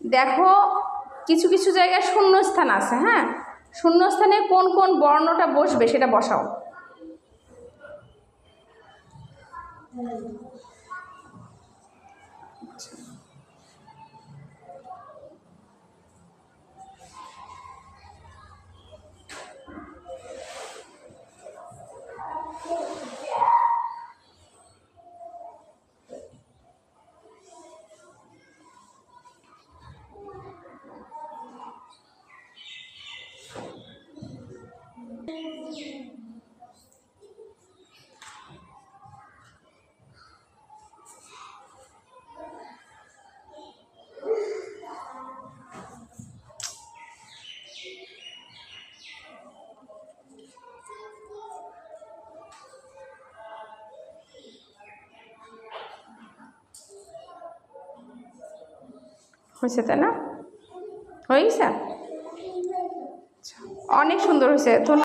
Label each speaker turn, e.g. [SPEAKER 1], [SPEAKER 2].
[SPEAKER 1] দেখো কিছু কিছু জায়গায় শূন্যস্থান আছে হ্যাঁ? শূন্যস্থানে কোন কোন বর্ণটা বসবে সেটা বসাও। হয়েছে তাই না? হয়ে গেছে আচ্ছা, অনেক সুন্দর হয়েছে।